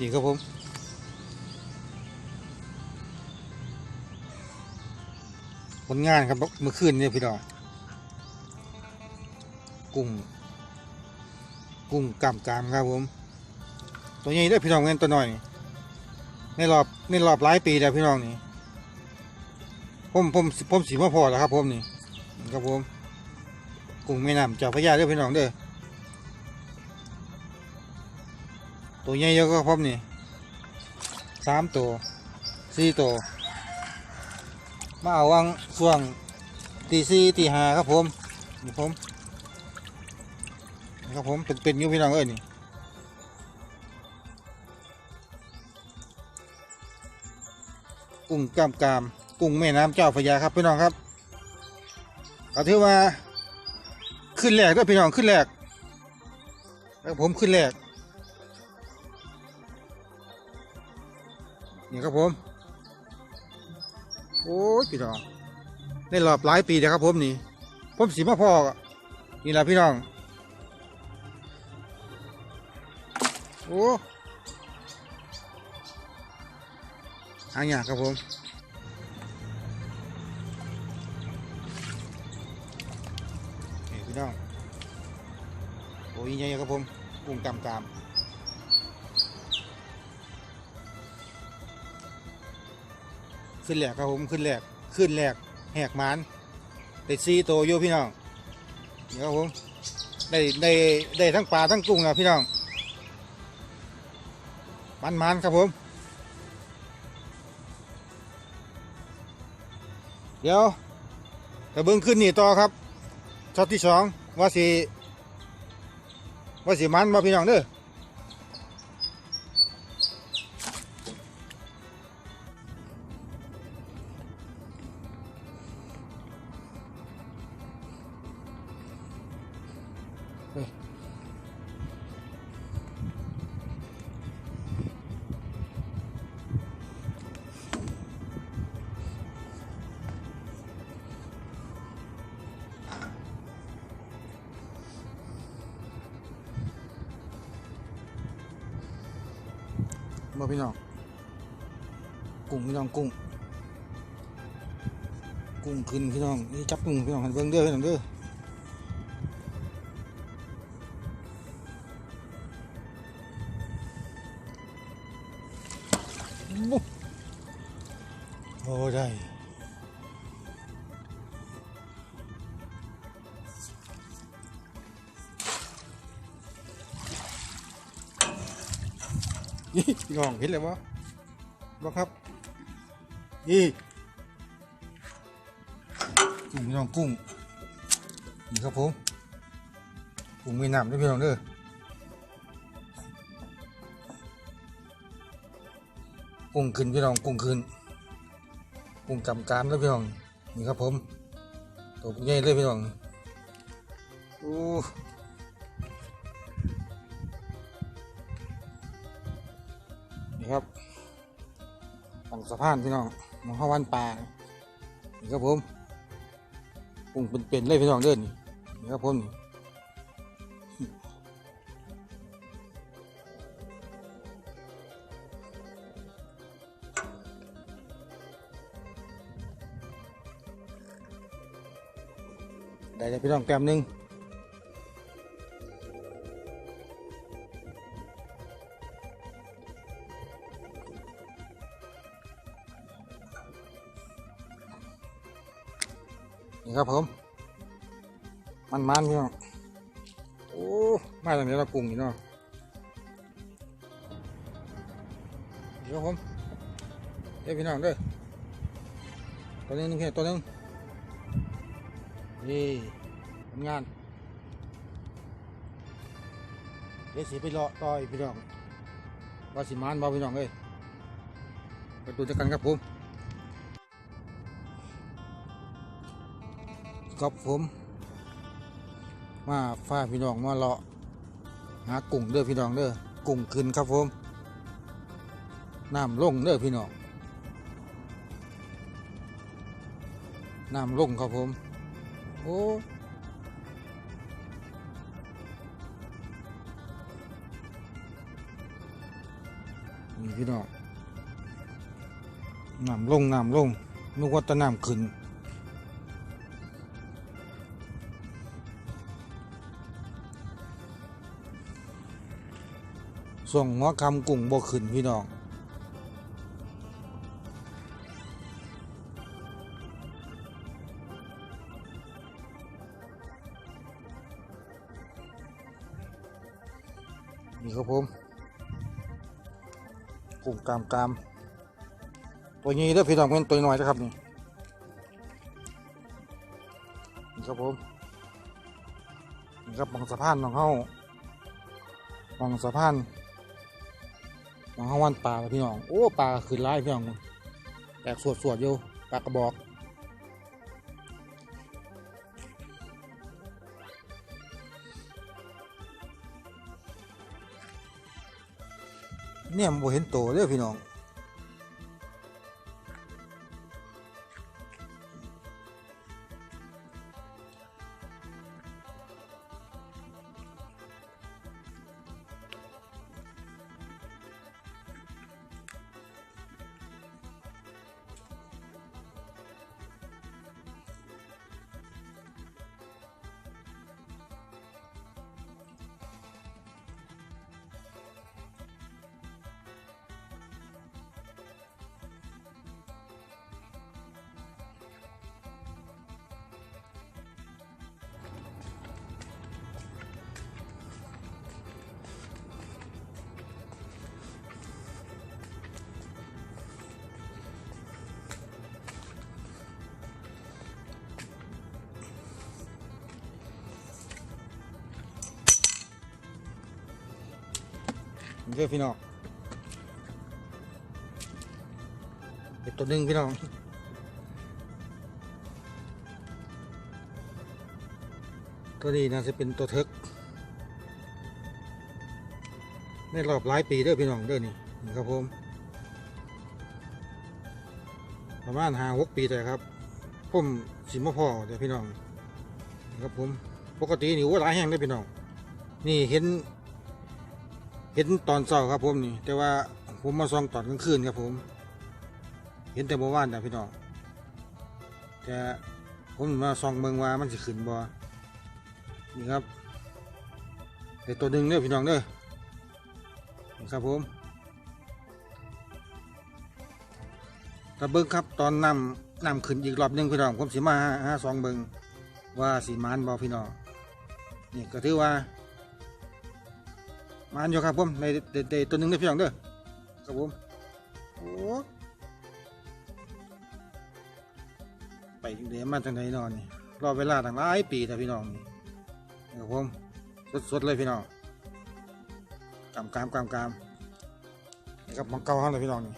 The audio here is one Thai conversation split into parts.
นี่ครับผมผลงานครับเมื่อคืนเนี่ยพี่น้องกุ้งกุ้งกามกามครับผม ตัวใหญ่เด้พี่น้องเงินตัวหน้อยในรอบในรอบหลายปีแล้วพี่น้องนี่ผมผมผมสีมาพอแล้วครับผมนี่นี่ครับผมกุ้งแม่น้ำเจ้าพระยาเด้อพี่น้องเด้อ ตัวใหญ่เยอะก็ผมนี่สามตัวสี่ตัวมาเอาวังช่วงตีสี่ตีห้าครับผมนี่ผมนี่ครับผมเป็นเป็นอยู่พี่น้องเอ้ยนี่กุ้งกล้ามกามกุ้งแม่น้ำเจ้าพระยาครับพี่น้องครับก็ถือว่าขึ้นแรกด้วยพี่น้องขึ้นแรกแล้วผมขึ้นแรก ผม โอ้ยพี่น้องในรอบหลายปีแล้วครับผมนี่ ผมสีมาพอนี่แหละพี่น้อง โอ้หางยากครับผมพี่น้อง โอ้ยใหญ่ครับผมกุ้งกำกา ขึ้นแหลกครับผมขึ้นแหลกขึ้นแหลกแหกหมันได้ซีโตวอยู่พี่น้องนี่ครับผมได้ได้ได้ทั้งปลาทั้งกุ้งนะพี่น้องมันมันครับผม เดี๋ยวแต่เบิ้งขึ้นนี่ต่อครับช็อตที่สองว่าสีว่าสีมันมาพี่น้องเด้อ พี่น้อง กุ้งพี่น้องกุ้ง กุ้งขึ้นพี่น้องนี่จับกุ้งพี่น้องหันเบิ้งเด้อพี่น้องเด้อบุ๊โอ้ได้ นี่พี่น้องเห็นเลยบ่บ่ครับ นี่กุ้งพี่น้องกุ้ง นี่ครับผม กุ้งมีน้ำด้วยพี่น้องเด้อกุ้งขึ้นพี่น้องกุ้งขึ้นกุ้งกำกามด้วยพี่น้อง นี่ครับผม ตัวใหญ่เลยพี่น้อง โอ้ ครับฝั่งสะพานพี่น้องมองเข้าวันป่านี่ครับผมปุ่งเป็นๆเลยพี่น้องเดินนี่นี่ครับผมนี่ได้เลยพี่น้องแป๊บหนึง นี่ครับผมมันมันๆพี่น้องโอ้มาตรงนี้เรากุ้งอยู่เนาะนี่ครับผมเด้อพี่น้องเด้อตัวนึงนี่แค่ตัวนึงนี่ผลงานเดี๋ยวสีไปรอต่อยพี่น้องว่าสิมานบ่พี่น้องเอ้ยไปดูจักกันครับผม กับผม มาฟ้าพี่น้องมาเลาะหากุ้งเด้อพี่น้องเด้อกุ้งขึ้นครับผมน้ำลงเด้อพี่น้องน้ำลงครับผมโอ้นี่พี่น้องน้ำลงน้ำลงนึกว่าแตะน้ำขึ้น ส่งหัวคำกุ้งบ่ขึ้นพี่น้องนี่ครับผมกุ้งกามกามตัวนี้เด้อพี่น้องเป็นตัวน้อยนะครับนี่นี่ครับผมนี่ครับบางสะพานของเฮาบางสะพาน มางเฮาวันปลาพี่น้อง โอ้ปลาขึ้นไล่พี่น้องแตกสวดสวดๆอยู่ปลากระบอกเนี่ยมบ่เห็นโตเด้อพี่น้อง เด้อพี่น้องเป็นตัวหนึ่งพี่น้องตัวนี้น่าจะเป็นตัวเทิกในรอบหลายปีเด้อพี่น้องเด้อนี่นครับผมประมาณห้าหกปีแต่ครับผมสิมาพ่อเดี๋ยวพี่น้องนครับผมปกตินี่ว่าหลายแห้งได้อพี่น้อง นี่เห็น เห็นตอนเช้าครับผมนี่ แต่ว่าผมมาส่องตอนกลางคืนครับผม เห็นแต่เมื่อวานแต่พี่น้องแต่ผมมาส่องเมืองว่ามันสิขึ้นบ่นี่ครับเด็ตัวหนึ่งเด้อพี่น้องเด้อนี่ครับผมตะเบิ้งครับตอนนำนำขึ้นอีกรอบหนึ่งพี่น้องผมสิมาหาหาสองเบิ้งว่าสีมานบ่พี่น้องนี่ก็ถือว่า มาอันอยู่ครับผมในในตัวหนึ่งได้พี่น้องเด้อครับผมโอ้ไปเดี๋ยวมาทางไหนนอนนี่รอเวลาตั้งหลายปีแต่พี่น้องนี่ครับผมสดๆเลยพี่น้องกามกามกามกามนี่ครับมังเกาห้องเลยพี่น้องนี่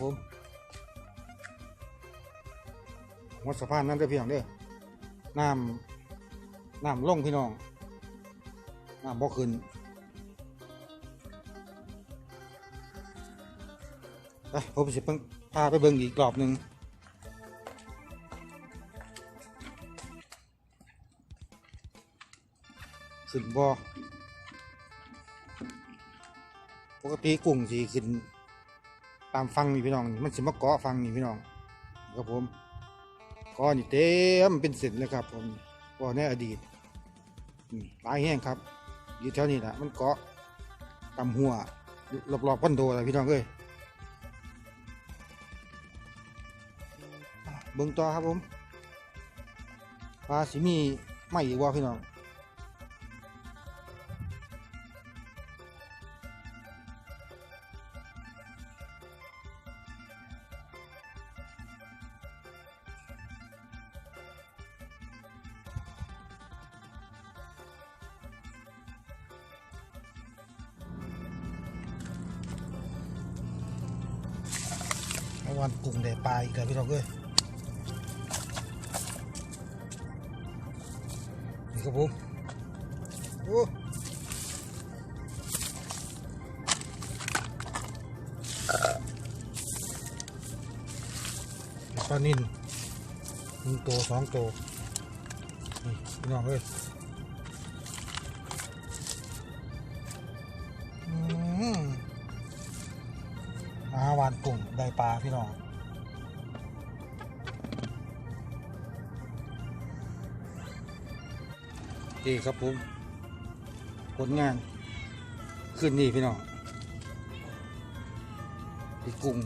ผมหัวสะพานนั่นเด้อพี่น้องเด้อน้ำน้ำล่งพี่น้องน้ำบ่ขึ้นไปผมสิเพิ่งพาไปเบิ่งอีกรอบหนึ่งขึ้นบ่ปกติกุ้งสีขึ้น ตามฟังนี่พี่น้องมันสิมาเกาะฟังนี่พี่น้องครับผมเกาะนี่เต็มเป็นเส้นเลยครับผมเกาะในอดีตลายแห้งครับอยู่แถวนี้แหละมันเกาะตำหัวรอบๆคอนโดเลยพี่น้องเอ้ยเบิ่งต่อครับผมปลาสิมีไม่อีกว่าพี่น้อง วันกุ้งแดดปลาอีกแล้วพี่น้องเอ้ยนี่ครับผมโอ้ปลานิ่นหนึ่งตัวสองตัวนี่พี่น้องเอ้ยอืม อาวานกุ้งได้ปลาพี่น้องดีครับผมผลงาน ขึ้นนี่พี่น้องอีกกุ้ง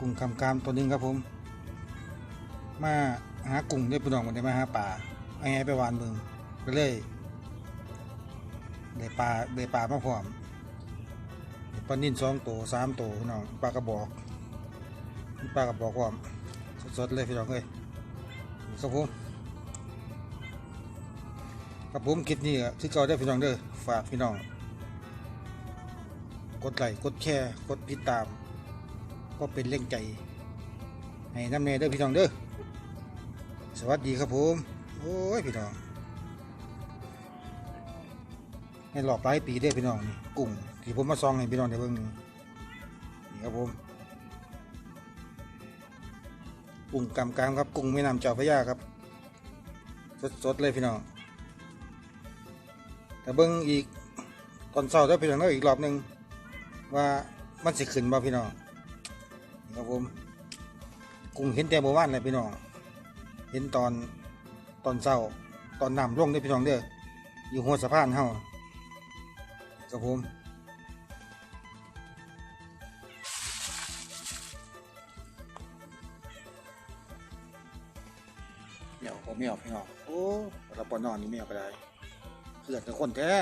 กุ้งคำกามตัวหนึงครับผม มาหากุ้งได้พี่น้องมันได้มาหาป่าไอ้ไงไปวานเมืองก็เลยได้ปลาได้ปลามาพร้อม ปลานิ่นสองตัวสามตัวพี่น้องปลากระบอกมีปลากระบอกพร้อมสดๆเลยพี่น้องเอ้ยครับผมครับผมคลิปนี้ที่เก่าได้พี่น้องเด้อฝากพี่น้อง กดไลค์กดแชร์กดติดตาม ก็เป็นเร่งใจ ให้น้ำเนยเด้อพี่น้องเด้อสวัสดีครับผม โอ้ยพี่น้อง ในรอบหลายปีเด้พี่น้องนี่กุ้งที่ผมมาซองให้พี่น้องได้เบิ่งนี่ครับผมกุ้งกำกามครับกุ้งแม่น้ำเจ้าพระยาครับ สดๆเลยพี่น้องแต่เบิ่งอีกตอนเช้าเด้อพี่น้องเด้ออีกรอบหนึ่งว่ามันสิขึ้นบ่พี่น้องครับผมกุ้งเห็นแต่เมื่านเลยพี่น้องเห็นตอนตอนเช้าตอนน้ำลงได้พี่น้องเด้ออยู่หัวสะพานเฮา ครับผมเดี๋ยวผมไม่ออกพี่น้องโอ้เราปอนอนนี่ไม่ออกก็ได้เกิดแต่คนแท้